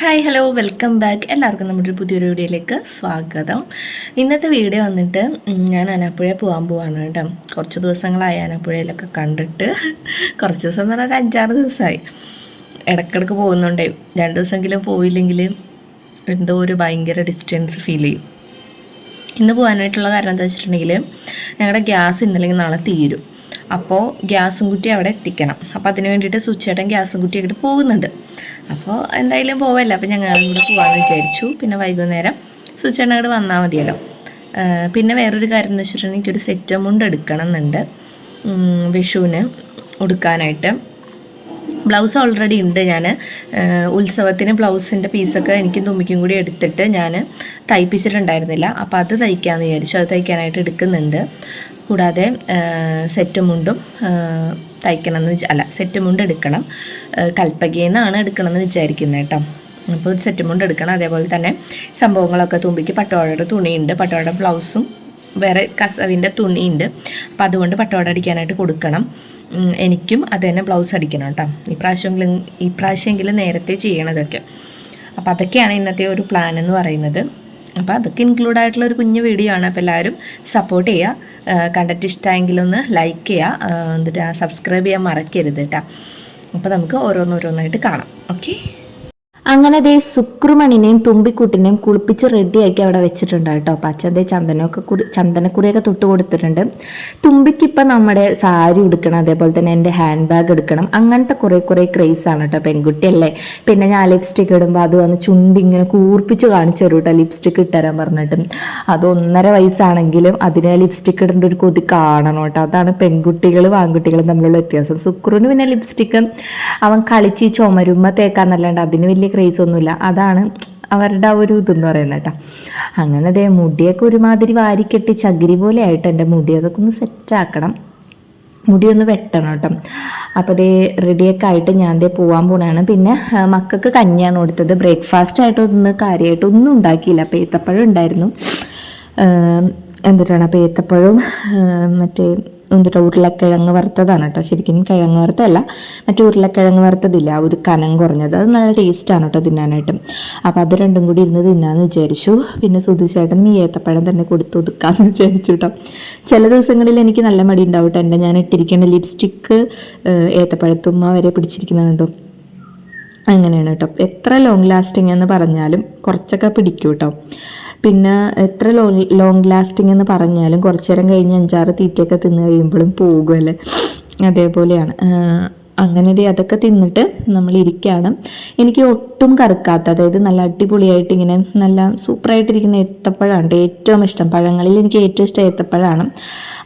Hi hello welcome back എല്ലാവർക്കും നമ്മുടെ പുതിയൊരു വീഡിയോയിലേക്ക് സ്വാഗതം. ഇന്നത്തെ വീഡിയോ വന്നിട്ട് ഞാൻ അനാപ്പുഴ പോകാൻ പോവാണ് കേട്ടോ. കുറച്ച് ദിവസങ്ങളായി അനാപ്പുഴയിലൊക്കെ കണ്ടിട്ട്. കുറച്ച് ദിവസം എന്ന് പറഞ്ഞാൽ അഞ്ചാറ് ദിവസമായി. ഇടയ്ക്കിടയ്ക്ക് പോകുന്നുണ്ടേ. രണ്ട് ദിവസമെങ്കിലും പോയില്ലെങ്കിൽ എന്തോ ഒരു ഭയങ്കര ഡിസ്റ്റൻസ് ഫീൽ ചെയ്യും. ഇന്ന് പോകാനായിട്ടുള്ള കാരണം എന്താ വെച്ചിട്ടുണ്ടെങ്കിൽ ഞങ്ങളുടെ ഗ്യാസ് ഇന്നല്ലെങ്കിൽ നാളെ തീരും. അപ്പോൾ ഗ്യാസും കുറ്റി അവിടെ എത്തിക്കണം. അപ്പോൾ അതിന് വേണ്ടിയിട്ട് സുച്ചേട്ടൻ ഗ്യാസും കുട്ടി ആയിട്ട് പോകുന്നുണ്ട്. അപ്പോൾ എന്തായാലും പോവല്ല? അപ്പോൾ ഞങ്ങൾ കൂടെ പോകാമെന്ന് വിചാരിച്ചു. പിന്നെ വൈകുന്നേരം അങ്ങോട്ട് വന്നാൽ മതിയല്ലോ. പിന്നെ വേറൊരു കാര്യം എന്ന് വെച്ചിട്ടുണ്ടെങ്കിൽ എനിക്കൊരു സെറ്റ് മുണ്ട് എടുക്കണം എന്നുണ്ട് വിഷുവിന് ഉടുക്കാനായിട്ട്. ബ്ലൗസ് ഓൾറെഡി ഉണ്ട് ഞാൻ ഉത്സവത്തിന് ബ്ലൗസിന്റെ പീസൊക്കെ എനിക്കും തുമ്മിക്കും കൂടി എടുത്തിട്ട് ഞാൻ തയ്പ്പിച്ചിട്ടുണ്ടായിരുന്നില്ല. അപ്പോൾ അത് തയ്ക്കാമെന്ന് വിചാരിച്ചു. അത് തയ്ക്കാനായിട്ട് എടുക്കുന്നുണ്ട്. കൂടാതെ സെറ്റ് മുണ്ടും തയ്ക്കണം എന്ന് വിചാ അല്ല സെറ്റ് മുണ്ട് എടുക്കണം. കൽപ്പകയിൽ നിന്നാണ് എടുക്കണം എന്ന് വിചാരിക്കുന്നത് കേട്ടോ. അപ്പോൾ ഒരു സെറ്റ് മുണ്ട് എടുക്കണം. അതേപോലെ തന്നെ സംഭവങ്ങളൊക്കെ തുമ്പിക്ക് പട്ടോടയുടെ തുണിയുണ്ട്. പട്ടോട ബ്ലൗസും വേറെ കസവിന്റെ തുണിയുണ്ട്. അപ്പം അതുകൊണ്ട് പട്ടോട അടിക്കാനായിട്ട് കൊടുക്കണം. എനിക്കും അത് തന്നെ ബ്ലൗസ് അടിക്കണം കേട്ടോ. ഈ പ്രാവശ്യമെങ്കിലും ഈ പ്രാവശ്യമെങ്കിലും നേരത്തെ ചെയ്യണതൊക്കെ. അപ്പോൾ അതൊക്കെയാണ് ഇന്നത്തെ ഒരു പ്ലാൻ എന്ന് പറയുന്നത്. അപ്പോൾ അതൊക്കെ ഇൻക്ലൂഡ് ആയിട്ടുള്ള ഒരു കുഞ്ഞു വീഡിയോ ആണ്. അപ്പോൾ എല്ലാവരും സപ്പോർട്ട് ചെയ്യുക കണ്ടിട്ട് ഇഷ്ടമായെങ്കിൽ ഒന്ന് ലൈക്ക് ചെയ്യുക എന്നിട്ട് സബ്സ്ക്രൈബ് ചെയ്യാൻ മറക്കരുത് കേട്ടോ. അപ്പോൾ നമുക്ക് ഓരോന്നോരോന്നായിട്ട് കാണാം. ഓക്കെ അങ്ങനെ ദേ സുക്രുമണിനെയും തുമ്പിക്കുട്ടിനെയും കുളിപ്പിച്ച് റെഡിയാക്കി അവിടെ വെച്ചിട്ടുണ്ട് കേട്ടോ. അപ്പം അച്ഛൻ ദേ ചന്ദനമൊക്കെ കുറി ചന്ദനക്കുറിയൊക്കെ തൊട്ട് കൊടുത്തിട്ടുണ്ട്. തുമ്പിക്ക് ഇപ്പം നമ്മുടെ സാരി എടുക്കണം അതേപോലെ തന്നെ എന്റെ ഹാൻഡ് ബാഗ് എടുക്കണം. അങ്ങനത്തെ കുറേ കുറേ ക്രേസ് ആണ് കേട്ടോ പെൺകുട്ടിയല്ലേ. പിന്നെ ഞാൻ ലിപ്സ്റ്റിക് ഇടുമ്പോൾ അത് വന്ന് ചുണ്ടി ഇങ്ങനെ കൂർപ്പിച്ച് കാണിച്ചു തരും കേട്ടോ ലിപ്സ്റ്റിക് ഇട്ടുതരാൻ പറഞ്ഞിട്ട്. അത് ഒന്നര വയസ്സാണെങ്കിലും അതിന് ലിപ്സ്റ്റിക് ഇടേണ്ട ഒരു കൊതി കാണണം കേട്ടോ. അതാണ് പെൺകുട്ടികളും ആൺകുട്ടികളും തമ്മിലുള്ള വ്യത്യാസം. സുക്രുവിന് പിന്നെ ലിപ്സ്റ്റിക്ക് അവൻ കളിച്ച് ചുമരുമ്മ തേക്കാന്നല്ലാണ്ട് അതിന് വലിയ ക്രേസ് ഒന്നുമില്ല. അതാണ് അവരുടെ ആ ഒരു ഇതെന്ന് പറയുന്നത് കേട്ടോ. അങ്ങനെ ദേ മുടിയൊക്കെ ഒരുമാതിരി വാരിക്കെട്ടി ചകിരി പോലെ ആയിട്ട് എന്റെ മുടി അതൊക്കെ ഒന്ന് സെറ്റാക്കണം മുടി ഒന്ന് വെട്ടണം കേട്ടോ. അപ്പോൾ അതേ റെഡിയൊക്കെ ആയിട്ട് ഞാൻ ദേ പോകാൻ പോണാണ്. പിന്നെ മക്കൾക്ക് കഞ്ഞിയാണ് കൊടുത്തത്. ബ്രേക്ക്ഫാസ്റ്റ് ആയിട്ട് കാര്യമായിട്ട് ഒന്നും ഉണ്ടാക്കിയില്ല. അപ്പോൾ ഏത്തപ്പഴം ഉണ്ടായിരുന്നു എന്തുട്ടാണ് അപ്പോൾ ഏത്തപ്പഴവും മറ്റേ എന്തിട്ടാ ഉരുളക്കിഴങ്ങ് വറുത്തതാണ് കേട്ടോ. ശരിക്കും കിഴങ്ങ് വറുത്തല്ല മറ്റേ ഉരുളക്കിഴങ്ങ് വറുത്തതില്ല ഒരു കനം കുറഞ്ഞത്. അത് നല്ല ടേസ്റ്റാണ് കേട്ടോ തിന്നാനായിട്ട്. അപ്പോൾ അത് രണ്ടും കൂടി ഇരുന്ന് തിന്നാന്ന് വിചാരിച്ചു. പിന്നെ സുധുചേട്ടൻ ഈ ഏത്തപ്പഴം തന്നെ കൊടുത്ത് ഒതുക്കാന്ന് വിചാരിച്ചു കേട്ടോ. ചില ദിവസങ്ങളിൽ എനിക്ക് നല്ല മടി ഉണ്ടാവും കേട്ടോ. എന്റെ ഞാൻ ഇട്ടിരിക്കുന്ന ലിപ്സ്റ്റിക്ക് ഏത്തപ്പഴത്തുമ്മ വരെ പിടിച്ചിരിക്കുന്നത് കണ്ടോ? അങ്ങനെയാണ് കേട്ടോ. എത്ര ലോങ് ലാസ്റ്റിംഗ് എന്ന് പറഞ്ഞാലും കുറച്ചൊക്കെ പിടിക്കും കേട്ടോ. പിന്നെ എത്ര ലോങ് ലോങ് ലാസ്റ്റിംഗ് എന്ന് പറഞ്ഞാലും കുറച്ചു നേരം കഴിഞ്ഞ് അഞ്ചാറ് തീറ്റയൊക്കെ തിന്ന് കഴിയുമ്പോഴും പോകുമല്ലേ അതേപോലെയാണ്. അങ്ങനെ അതൊക്കെ തിന്നിട്ട് നമ്മൾ ഇരിക്കുകയാണ്. എനിക്ക് ഒട്ടും കറുക്കാത്ത അതായത് നല്ല അടിപൊളിയായിട്ട് ഇങ്ങനെ നല്ല സൂപ്പറായിട്ടിരിക്കുന്ന ഏത്തപ്പഴമാണ് ഏറ്റവും ഇഷ്ടം. പഴങ്ങളിൽ എനിക്ക് ഏറ്റവും ഇഷ്ടം ഏത്തപ്പഴമാണ്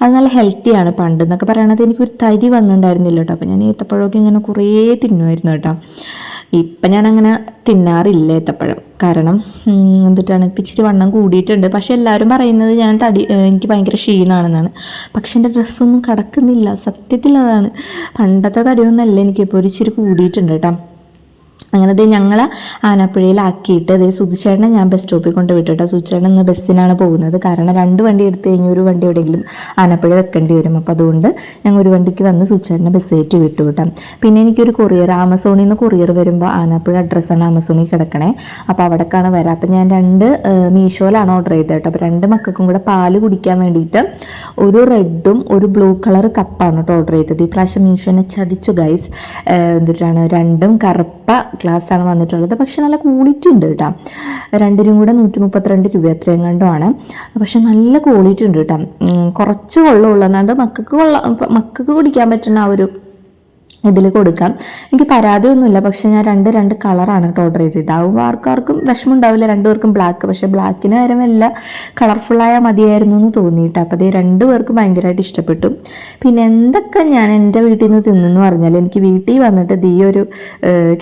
അത് നല്ല ഹെൽത്തിയാണ് പണ്ട് എന്നൊക്കെ പറയണത് എനിക്കൊരു തരി വന്നിട്ടുണ്ടായിരുന്നില്ല കേട്ടോ. അപ്പോൾ ഞാൻ ഏത്തപ്പഴമൊക്കെ ഇങ്ങനെ കുറേ തിന്നുമായിരുന്നു കേട്ടോ. ഇപ്പം ഞാനങ്ങനെ തിന്നാറില്ല ഏത്തപ്പഴം. കാരണം എന്തിട്ടാണ് ഇപ്പം ഇച്ചിരി വണ്ണം കൂടിയിട്ടുണ്ട്. പക്ഷെ എല്ലാവരും പറയുന്നത് ഞാൻ തടി എനിക്ക് ഭയങ്കര ക്ഷീണമാണെന്നാണ്. പക്ഷെ എന്റെ ഡ്രസ്സൊന്നും കിടക്കുന്നില്ല. സത്യത്തിൽ അതാണ് പണ്ടത്തെ തടിയൊന്നല്ല എനിക്കിപ്പോൾ ഒരു ഇച്ചിരി കൂടിയിട്ടുണ്ട് കേട്ടോ. അങ്ങനെ ദേ ഞങ്ങൾ ആനപ്പുഴയിലാക്കിയിട്ട് ദേ സുധിച്ചേട്ടനെ ഞാൻ ബസ് സ്റ്റോപ്പിൽ കൊണ്ട് വിട്ടിട്ട് സുധിച്ചേട്ടൻ ഇന്ന് ബസ്സിനാണ് പോകുന്നത്. കാരണം രണ്ട് വണ്ടി എടുത്തു കഴിഞ്ഞ് ഒരു വണ്ടി എവിടെയെങ്കിലും ആനപ്പുഴ വെക്കേണ്ടി വരും. അപ്പോൾ അതുകൊണ്ട് ഞങ്ങൾ ഒരു വണ്ടിക്ക് വന്ന് സുധിച്ചേട്ടനെ ബസ് കയറ്റി വിട്ടു കേട്ടോ പിന്നെ എനിക്കൊരു കൊറിയർ ആമസോണിൽ നിന്ന് കൊറിയർ വരുമ്പോൾ ആനപ്പുഴ അഡ്രസ്സാണ് ആമസോണിൽ കിടക്കണേ. അപ്പോൾ അവിടേക്കാണ് വരാം. അപ്പോൾ ഞാൻ രണ്ട് മീഷോയിലാണ് ഓർഡർ ചെയ്തത് കേട്ടോ അപ്പോൾ രണ്ട് മക്കൾക്കും കൂടെ പാൽ കുടിക്കാൻ വേണ്ടിയിട്ട് ഒരു റെഡും ഒരു ബ്ലൂ കളർ കപ്പാണ് കേട്ടോ ഓർഡർ ചെയ്തത്. ഈ പ്രാവശ്യം മീഷോനെ ചതിച്ചു ഗൈസ് എന്നിട്ടാണ് രണ്ടും കറുപ്പ ഗ്ലാസ് ആണ് വന്നിട്ടുള്ളത്. പക്ഷെ നല്ല ക്വാളിറ്റി ഉണ്ട് കേട്ടോ രണ്ടിനും കൂടെ നൂറ്റി മുപ്പത്തിരണ്ട് രൂപ അത്രയും കണ്ടുമാണ് പക്ഷെ നല്ല ക്വാളിറ്റി ഉണ്ട് കേട്ടോ കുറച്ച് വെള്ളമുള്ളൂ അത് മക്കൾക്ക് കൊള്ള മക്കൾക്ക് കുടിക്കാൻ പറ്റുന്ന ആ ഒരു ഇതിൽ കൊടുക്കാം. എനിക്ക് പരാതിയൊന്നുമില്ല. പക്ഷെ ഞാൻ രണ്ട് രണ്ട് കളറാണ് കേട്ടോ ഓർഡർ ചെയ്തത്. ഇതാവുമ്പോൾ ആർക്കാർക്കും വിഷമം ഉണ്ടാവില്ല രണ്ടുപേർക്കും ബ്ലാക്ക് പക്ഷെ ബ്ലാക്കിന് പകരം വല്ല കളർഫുള്ളായാൽ മതിയായിരുന്നു എന്ന് തോന്നിയിട്ട്. അപ്പോൾ അതേ രണ്ട് പേർക്കും ഭയങ്കരമായിട്ട് ഇഷ്ടപ്പെട്ടു. പിന്നെ എന്തൊക്കെ ഞാൻ എന്റെ വീട്ടിൽ നിന്ന് തിന്നെന്ന് പറഞ്ഞാൽ എനിക്ക് വീട്ടിൽ വന്നിട്ട് ഈ ഒരു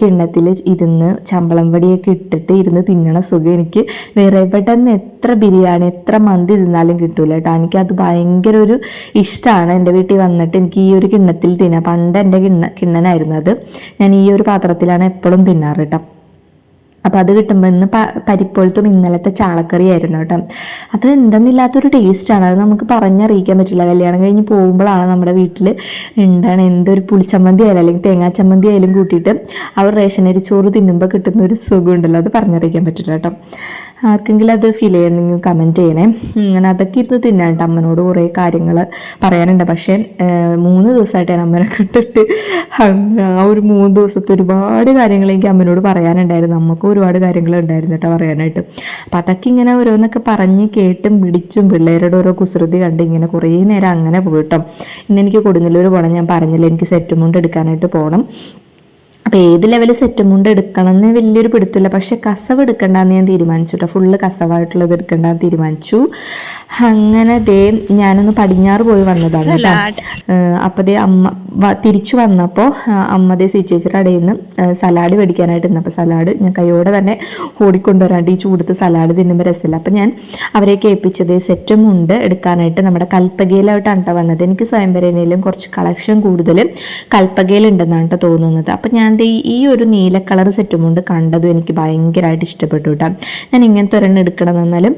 കിണ്ണത്തിൽ ഇരുന്ന് ചമ്പളം വടിയൊക്കെ ഇട്ടിട്ട് ഇരുന്ന് തിന്നണ സുഖം എനിക്ക് വേറെ പെട്ടെന്ന് എത്ര ബിരിയാണി എത്ര മന്തി തിന്നാലും കിട്ടൂല കേട്ടോ. എനിക്കത് ഭയങ്കര ഒരു ഇഷ്ടമാണ് എന്റെ വീട്ടിൽ വന്നിട്ട് എനിക്ക് ഈ ഒരു കിണ്ണത്തിൽ തിന്നാം പണ്ട് എന്റെ കിണ്ണ കിണ്ണനായിരുന്നു അത് ഞാൻ ഈ ഒരു പാത്രത്തിലാണ് എപ്പോഴും തിന്നാറ് കേട്ടോ. അപ്പോൾ അത് കിട്ടുമ്പോൾ ഇന്ന് പരിപ്പോഴത്തും ഇന്നലത്തെ ചാളക്കറി ആയിരുന്നു കേട്ടോ. അത് എന്തെന്നില്ലാത്തൊരു ടേസ്റ്റാണ്. അത് നമുക്ക് പറഞ്ഞറിയിക്കാൻ പറ്റില്ല. കല്യാണം കഴിഞ്ഞ് പോകുമ്പോഴാണ് നമ്മുടെ വീട്ടിൽ എന്താണ് എന്തൊരു പുളിച്ചമ്മന്തി ആയാലും അല്ലെങ്കിൽ തേങ്ങാ ചമ്മന്തി ആയാലും കൂട്ടിയിട്ട് അവർ റേഷനരി ചോറ് തിന്നുമ്പോൾ കിട്ടുന്ന ഒരു സുഖമുണ്ടല്ലോ അത് പറഞ്ഞറിയിക്കാൻ പറ്റില്ല കേട്ടോ. ആർക്കെങ്കിലും അത് ഫീൽ ചെയ്യുന്നെങ്കിൽ കമന്റ് ചെയ്യണേ. അങ്ങനെ അതൊക്കെ ഇരുന്ന് തിന്നാണ്ട് അമ്മനോട് കുറേ കാര്യങ്ങൾ പറയാനുണ്ട്. പക്ഷേ മൂന്ന് ദിവസമായിട്ട് ഞാൻ അമ്മനെ കണ്ടിട്ട് ആ ഒരു മൂന്ന് ദിവസത്തെ ഒരുപാട് കാര്യങ്ങൾ എനിക്ക് അമ്മനോട് പറയാനുണ്ടായിരുന്നു. നമുക്ക് ഒരുപാട് കാര്യങ്ങൾ ഉണ്ടായിരുന്നു കേട്ടോ പറയാനായിട്ട്. അപ്പം അതൊക്കെ ഇങ്ങനെ ഓരോന്നൊക്കെ പറഞ്ഞ് കേട്ടും പിടിച്ചും പിള്ളേരുടെ ഓരോ കുസൃതി കണ്ട് ഇങ്ങനെ കുറേ നേരം അങ്ങനെ പോയിട്ടോ ഇന്ന് എനിക്ക് കൊടുങ്ങല്ലൂർ പോകണം ഞാൻ പറഞ്ഞില്ല എനിക്ക് സെറ്റ് മുണ്ട് എടുക്കാനായിട്ട് പോകണം. അപ്പോൾ ഏത് ലെവൽ സെറ്റ് മുണ്ട് എടുക്കണം എന്ന് വലിയൊരു പിടുത്തില്ല പക്ഷെ കസവ് എടുക്കണ്ടെന്ന് ഞാൻ തീരുമാനിച്ചു കേട്ടോ ഫുള്ള് കസവായിട്ടുള്ളത് എടുക്കണ്ടെന്ന് തീരുമാനിച്ചു. അങ്ങനെ ദേ ഞാനൊന്ന് പടിഞ്ഞാറ് പോയി വന്നതാണ് കേട്ടോ അപ്പോൾ ദേ അമ്മ തിരിച്ചു വന്നപ്പോൾ അമ്മ ദേ സിച്ചേച്ചിയുടെ ഇടയിൽ നിന്ന് സലാഡ് മേടിക്കാനായിട്ട് നിന്നപ്പോൾ സലാഡ് ഞാൻ കൈയോടെ തന്നെ ഓടിക്കൊണ്ടുവരാണ്ട് ഈ ചൂടത്ത് സലാഡ് തിന്നുമ്പോൾ രസമില്ല. അപ്പം ഞാൻ അവരെ കേൾപ്പിച്ചത് സെറ്റും ഉണ്ട് എടുക്കാനായിട്ട് നമ്മുടെ കൽപ്പകയിലായിട്ടാണ് കേട്ടോ വന്നത്. എനിക്ക് സ്വയംവരനയിലും കുറച്ച് കളക്ഷൻ കൂടുതലും കൽപ്പകയിലുണ്ടെന്നാണ് കേട്ടോ തോന്നുന്നത്. അപ്പം ഞാൻ ദേ ഈ ഒരു നീല കളർ സെറ്റും കൊണ്ട് കണ്ടതും എനിക്ക് ഭയങ്കരമായിട്ട് ഇഷ്ടപ്പെട്ടു കേട്ടോ. ഞാൻ ഇങ്ങനത്തെ ഒരെണ്ണം എടുക്കണം എന്നാലും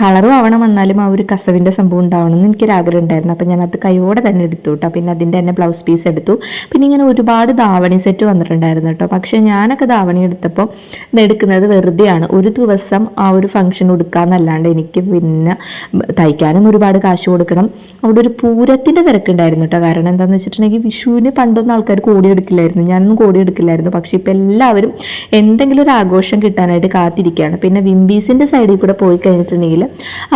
കളറും ആവണം എന്നാലും ആ ഒരു കസവിന്റെ സംഭവം ഉണ്ടാവണം എന്ന് എനിക്കൊരു ആഗ്രഹം ഉണ്ടായിരുന്നു. അപ്പം ഞാൻ അത് കൈയോടെ തന്നെ എടുത്തു കേട്ടോ. പിന്നെ അതിന്റെ തന്നെ ബ്ലൗസ് പീസ് എടുത്തു. പിന്നെ ഇങ്ങനെ ഒരുപാട് ധാവണി സെറ്റ് വന്നിട്ടുണ്ടായിരുന്നു കേട്ടോ. പക്ഷേ ഞാനൊക്കെ ധാവണി എടുത്തപ്പോൾ ഇതെടുക്കുന്നത് വെറുതെയാണ്. ഒരു ദിവസം ആ ഒരു ഫംഗ്ഷൻ ഉടുക്കാന്നല്ലാണ്ട് എനിക്ക് പിന്നെ തയ്ക്കാനും ഒരുപാട് കാശ് കൊടുക്കണം. അവിടെ ഒരു പൂരത്തിന്റെ തിരക്കുണ്ടായിരുന്നു കേട്ടോ. കാരണം എന്താണെന്ന് വെച്ചിട്ടുണ്ടെങ്കിൽ വിഷുവിന് പണ്ടൊന്നും ആൾക്കാർ കോടി എടുക്കില്ലായിരുന്നു. ഞാനൊന്നും കോടി എടുക്കില്ലായിരുന്നു പക്ഷെ ഇപ്പം എല്ലാവരും എന്തെങ്കിലും ഒരു ആഘോഷം കിട്ടാനായിട്ട് കാത്തിരിക്കുകയാണ്. പിന്നെ വിംബീസിന്റെ സൈഡിൽ കൂടെ പോയി കഴിഞ്ഞിട്ടുണ്ടെങ്കിൽ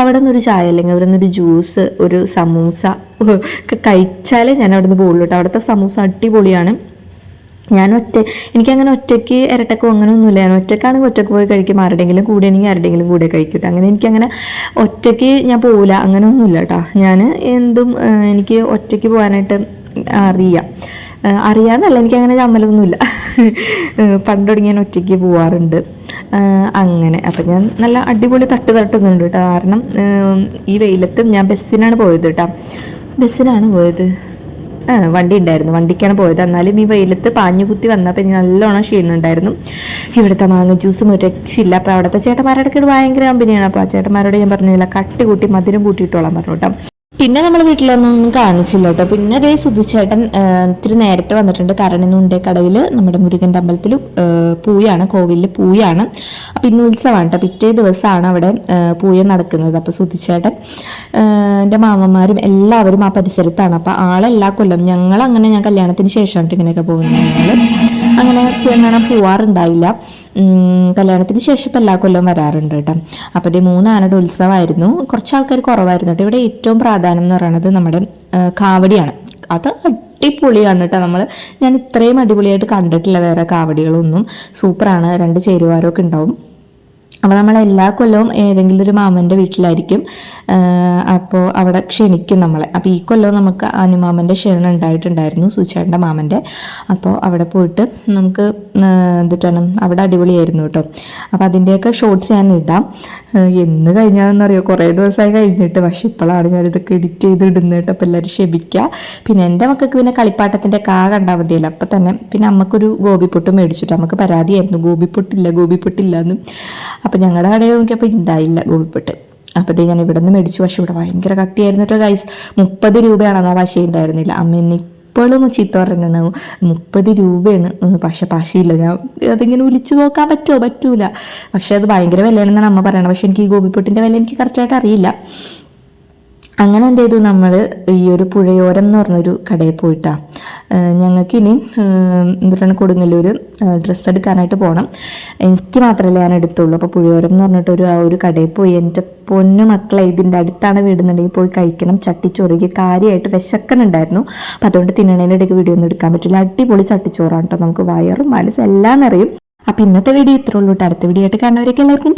അവിടെ നിന്നൊരു ചായ അല്ലെങ്കിൽ അവിടെ നിന്നൊരു ജ്യൂസ് ഒരു സമൂസ ഒക്കെ കഴിച്ചാലേ ഞാൻ അവിടെ നിന്ന് പോകുള്ളൂ കേട്ടോ. അവിടുത്തെ സമൂസ അടിപൊളിയാണ്. ഞാൻ ഒറ്റ എനിക്കങ്ങനെ ഒറ്റയ്ക്ക് ഇരട്ടക്കോ അങ്ങനെ ഒന്നുമില്ല ഞാൻ ഒറ്റക്കാണെങ്കിൽ ഒറ്റയ്ക്ക് പോയി കഴിക്കും. ആരുടെങ്കിലും കൂടെ ആണെങ്കിൽ ആരുടെങ്കിലും കൂടെ കഴിക്കട്ടെ അങ്ങനെ എനിക്കങ്ങനെ ഒറ്റയ്ക്ക് ഞാൻ പോകില്ല അങ്ങനെ ഒന്നുമില്ല കേട്ടോ. ഞാൻ എന്തും എനിക്ക് ഒറ്റയ്ക്ക് പോകാനായിട്ട് അറിയാം. അറിയാന്നല്ല എനിക്കങ്ങനെ ചമ്മലൊന്നുമില്ല. പണ്ട് തുടങ്ങി ഞാൻ ഒറ്റയ്ക്ക് പോവാറുണ്ട്. അങ്ങനെ. അപ്പം ഞാൻ നല്ല അടിപൊളി തട്ട് തട്ടുന്നുണ്ട് കേട്ടോ. കാരണം ഈ വെയിലത്ത് ഞാൻ ബസ്സിനാണ് പോയത് കേട്ടോ. ബസ്സിനാണ് പോയത്? വണ്ടി ഉണ്ടായിരുന്നു. വണ്ടിക്കാണ് പോയത്. എന്നാലും ഈ വെയിലത്ത് പാഞ്ഞു കുത്തി വന്നപ്പോൾ എനിക്ക് നല്ലോണം ക്ഷീണമുണ്ടായിരുന്നു ഇവിടുത്തെ മാങ്ങ ജ്യൂസും ഒരു രക്ഷയില്ല. അപ്പോൾ അവിടുത്തെ ചേട്ടന്മാരുടെ ഭയങ്കര കമ്പനിയാണ്. അപ്പോൾ ആ ചേട്ടന്മാരോട് ഞാൻ പറഞ്ഞില്ല കട്ടി കൂട്ടി മധുരം കൂട്ടിയിട്ടോളാൻ പറഞ്ഞു കേട്ടോ. പിന്നെ നമ്മൾ വീട്ടിലൊന്നും കാണിച്ചില്ല കേട്ടോ പിന്നെ അതേ സുധിച്ചേട്ടൻ ഇത്തിരി നേരത്തെ വന്നിട്ടുണ്ട്. കാരണം ഇന്ന് ഉണ്ടേക്കടവിൽ നമ്മുടെ മുരുകന്റെ അമ്പലത്തിൽ പൂയാണ് കോവിലിൽ പൂയാണ്. അപ്പം ഇന്ന് ഉത്സവമാണ് കേട്ടോ പിറ്റേ ദിവസമാണ് അവിടെ പൂയ നടക്കുന്നത്. അപ്പോൾ സുധിച്ചേട്ടൻ എന്റെ മാമന്മാരും എല്ലാവരും ആ പരിസരത്താണ്. അപ്പോൾ ആളെല്ലാ കൊല്ലം ഞങ്ങൾ അങ്ങനെ ഞാൻ കല്യാണത്തിന് ശേഷമാണ് ഇങ്ങനെയൊക്കെ പോകുന്നത്. ഞങ്ങൾ അങ്ങനെ കാണാൻ പോവാറുണ്ടായില്ല. കല്യാണത്തിന് ശേഷം ഇപ്പം എല്ലാ കൊല്ലവും വരാറുണ്ട് കേട്ടോ. അപ്പോൾ ഇത് മൂന്നാനയുടെ ഉത്സവമായിരുന്നു കുറച്ച് ആൾക്കാർ കുറവായിരുന്നു കേട്ടോ. ഇവിടെ ഏറ്റവും പ്രാധാന്യം എന്ന് പറയുന്നത് നമ്മുടെ കാവടിയാണ്. അത് അടിപൊളിയാണ് കേട്ടോ നമ്മൾ ഞാൻ ഇത്രയും അടിപൊളിയായിട്ട് കണ്ടിട്ടില്ല വേറെ കാവടികളൊന്നും. സൂപ്പറാണ്. രണ്ട് ചേരുവാരമൊക്കെ ഉണ്ടാവും. അപ്പോൾ നമ്മൾ എല്ലാ കൊല്ലവും ഏതെങ്കിലും ഒരു മാമന്റെ വീട്ടിലായിരിക്കും. അപ്പോൾ അവിടെ ക്ഷണിക്കും നമ്മളെ. അപ്പോൾ ഈ കൊല്ലവും നമുക്ക് അനുമാമന്റെ ക്ഷണം ഉണ്ടായിട്ടുണ്ടായിരുന്നു സുചേട്ടന്റെ മാമന്റെ അപ്പോൾ അവിടെ പോയിട്ട് നമുക്ക് എന്തിട്ടാണ് അവിടെ അടിപൊളിയായിരുന്നു കേട്ടോ. അപ്പോൾ അതിന്റെയൊക്കെ ഷോർട്സ് ഞാൻ ഇടാം. എന്ന് കഴിഞ്ഞാണെന്നറിയോ കുറേ ദിവസമായി കഴിഞ്ഞിട്ട്. പക്ഷേ ഇപ്പോഴാണ് ഞാനിതൊക്കെ എഡിറ്റ് ചെയ്ത് ഇടുന്നത് കേട്ടോ. അപ്പോൾ എല്ലാവരും ക്ഷമിക്കുക പിന്നെ എന്റെ മക്കൾക്ക് പിന്നെ കളിപ്പാട്ടത്തിന്റെ കാ കണ്ടാൽ മതിയല്ലോ. അപ്പോൾ തന്നെ പിന്നെ അമ്മക്കൊരു ഗോപിപ്പൊട്ട് മേടിച്ചിട്ട്. നമുക്ക് പരാതിയായിരുന്നു. ഗോപിപ്പൊട്ടില്ല ഗോപിപ്പൊട്ടില്ല എന്ന് അപ്പോൾ ഞങ്ങളുടെ കടയിൽ നോക്കിയപ്പോൾ ഉണ്ടായില്ല ഗോപിപ്പൊട്ട്. അപ്പോഴത്തേ ഞാൻ ഇവിടെ നിന്ന് മേടിച്ചു. പക്ഷെ ഇവിടെ ഭയങ്കര കത്തിയായിരുന്നു കേട്ടോ ഗൈസ് മുപ്പത് രൂപയാണെന്ന് ആ പശ ഉണ്ടായിരുന്നില്ല അമ്മ എന്നെ ഇപ്പോഴും ചീത്ത പറഞ്ഞിട്ടുണ്ടാവും മുപ്പത് രൂപയാണ്. പക്ഷെ പശയില്ല. ഞാൻ അതിങ്ങനെ വിളിച്ചു നോക്കാൻ പറ്റുമോ? പറ്റൂല. പക്ഷെ അത് ഭയങ്കര വിലയാണെന്നാണ് അമ്മ പറയണത്. പക്ഷെ എനിക്ക് ഈ ഗോപിപ്പൊട്ടിന്റെ വില എനിക്ക് കറക്റ്റായിട്ട് അറിയില്ല. അങ്ങനെ എന്ത് ചെയ്തു? നമ്മൾ ഈ ഒരു പുഴയോരം എന്ന് പറഞ്ഞൊരു കടയിൽ പോയിട്ടാ. ഞങ്ങൾക്ക് ഇനി എന്തുകൊണ്ടാണ് കൊടുങ്ങല്ലൂർ ഡ്രസ്സ് എടുക്കാനായിട്ട് പോകണം എനിക്ക് മാത്രമല്ല ഞാൻ എടുത്തുള്ളൂ. അപ്പോൾ പുഴയോരം എന്ന് പറഞ്ഞിട്ട് ഒരു ആ ഒരു കടയിൽ പോയി. എന്റെ പൊന്നു മക്കളെ ഇതിന്റെ അടുത്താണ് വീടുന്നുണ്ടെങ്കിൽ പോയി കഴിക്കണം. ചട്ടിച്ചോറിക്ക് കാര്യമായിട്ട് വിശക്കനുണ്ടായിരുന്നു അപ്പം അതുകൊണ്ട് തിന്നണേന്റെ ഇടയ്ക്ക് വീഡിയോ ഒന്നും എടുക്കാൻ പറ്റില്ല. അടിപൊളി ചട്ടിച്ചോറാണ് കേട്ടോ നമുക്ക് വയറും മനസ്സും എല്ലാം അറിയും അപ്പം ഇന്നത്തെ വീഡിയോ ഇത്രയുള്ളൂ കേട്ടോ അടുത്ത വീഡിയോ ആയിട്ട് കാണുന്നവരൊക്കെ എല്ലാവർക്കും